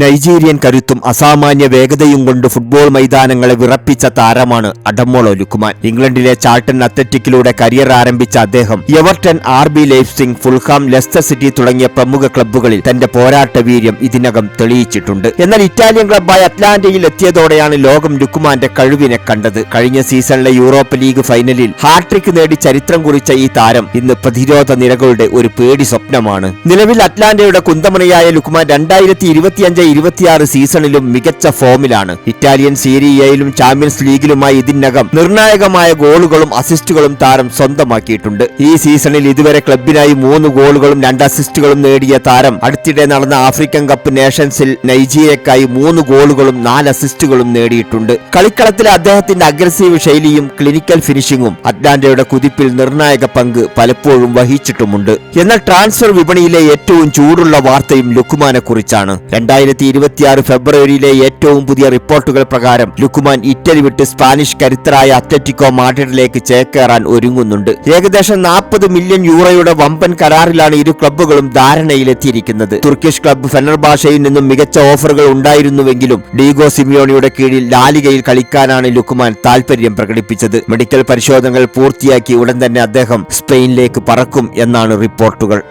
Nigerian കരുത്തും അസാമാന്യ വേഗതയും കൊണ്ട് ഫുട്ബോൾ മൈതാനങ്ങളെ വിറപ്പിച്ച താരമാണ് അഡമോളോ ലുക്കുമാൻ. ഇംഗ്ലണ്ടിലെ ചാൾട്ടൺ അത്ലറ്റിക്കിലൂടെ കരിയർ ആരംഭിച്ച അദ്ദേഹം Everton R B Leipzig Fulham Leicester City തുടങ്ങിയ പ്രമുഖ ക്ലബ്ബുകളിൽ തന്റെ പോരാട്ട വീര്യം ഇതിനകം തെളിയിച്ചിട്ടുണ്ട്. എന്നാൽ ഇറ്റാലിയൻ ക്ലബ്ബായ അറ്റ്ലാന്റയിൽ എത്തിയതോടെയാണ് ലോകം ലുക്കുമാന്റെ കഴിവിനെ കണ്ടത്. കഴിഞ്ഞ സീസണിലെ യൂറോപ്പ് ലീഗ് ഫൈനലിൽ ഹാട്രിക് നേടി ചരിത്രം കുറിച്ച ഈ താരം ഇന്ന് പ്രതിരോധ നിരകളുടെ ഒരു പേടി സ്വപ്നമാണ്. നിലവിൽ അറ്റ്ലാന്റയുടെ കുന്തമണിയായ ലുക്കുമാൻ രണ്ടായിരത്തി ഇരുപത്തിയഞ്ച് ഇരുപത്തിയാറ് സീസണിലും മികച്ച ഫോമിലാണ്. ഇറ്റാലിയൻ സീരിയയിലും ചാമ്പ്യൻസ് ലീഗിലുമായി ഇതിനകം നിർണായകമായ ഗോളുകളും അസിസ്റ്റുകളും താരം സ്വന്തമാക്കിയിട്ടുണ്ട്. ഈ സീസണിൽ ഇതുവരെ ക്ലബിനായി മൂന്ന് ഗോളുകളും രണ്ട് അസിസ്റ്റുകളും നേടിയ താരം അടുത്തിടെ നടന്ന ആഫ്രിക്കൻ കപ്പ് നേഷൻസിൽ നൈജീരിയക്കായി മൂന്ന് ഗോളുകളും നാല് അസിസ്റ്റുകളും നേടിയിട്ടുണ്ട്. കളിക്കളത്തിലെ അദ്ദേഹത്തിന്റെ അഗ്രസീവ് ശൈലിയും ക്ലിനിക്കൽ ഫിനിഷിംഗും അറ്റ്ലാന്റയുടെ കുതിപ്പിൽ നിർണായക പങ്ക് പലപ്പോഴും വഹിച്ചിട്ടുമുണ്ട്. എന്നാൽ ട്രാൻസ്ഫർ വിപണിയിലെ ഏറ്റവും ചൂടുള്ള വാർത്തയും ലുക്കുമാനെ കുറിച്ചാണ് രണ്ടായിരത്തി ഇരുപത്തിയാറ് ഫെബ്രുവരിയിലെ ഏറ്റവും പുതിയ റിപ്പോർട്ടുകൾ പ്രകാരം ലുക്കുമാൻ ഇറ്റലി വിട്ട് സ്പാനിഷ് കരുത്തരായ അത്ലറ്റിക്കോ മാഡ്രിഡിലേക്ക് ചേക്കേറാൻ ഒരുങ്ങുന്നുണ്ട്. ഏകദേശം നാൽപ്പത് മില്യൺ യൂറോയുടെ വമ്പൻ കരാറിലാണ് ഇരു ക്ലബ്ബുകളും ധാരണയിലെത്തിയിരിക്കുന്നത്. തുർക്കിഷ് ക്ലബ് ഫെനർബാഷയിൽ നിന്നും മികച്ച ഓഫറുകൾ ഉണ്ടായിരുന്നുവെങ്കിലും ഡീഗോ സിമിയോണിയുടെ കീഴിൽ ലാലികയിൽ കളിക്കാനാണ് ലുക്കുമാൻ താൽപര്യം പ്രകടിപ്പിച്ചത്. മെഡിക്കൽ പരിശോധനകൾ പൂർത്തിയാക്കി ഉടൻ തന്നെ അദ്ദേഹം സ്പെയിനിലേക്ക് പറക്കും എന്നാണ് റിപ്പോർട്ടുകൾ.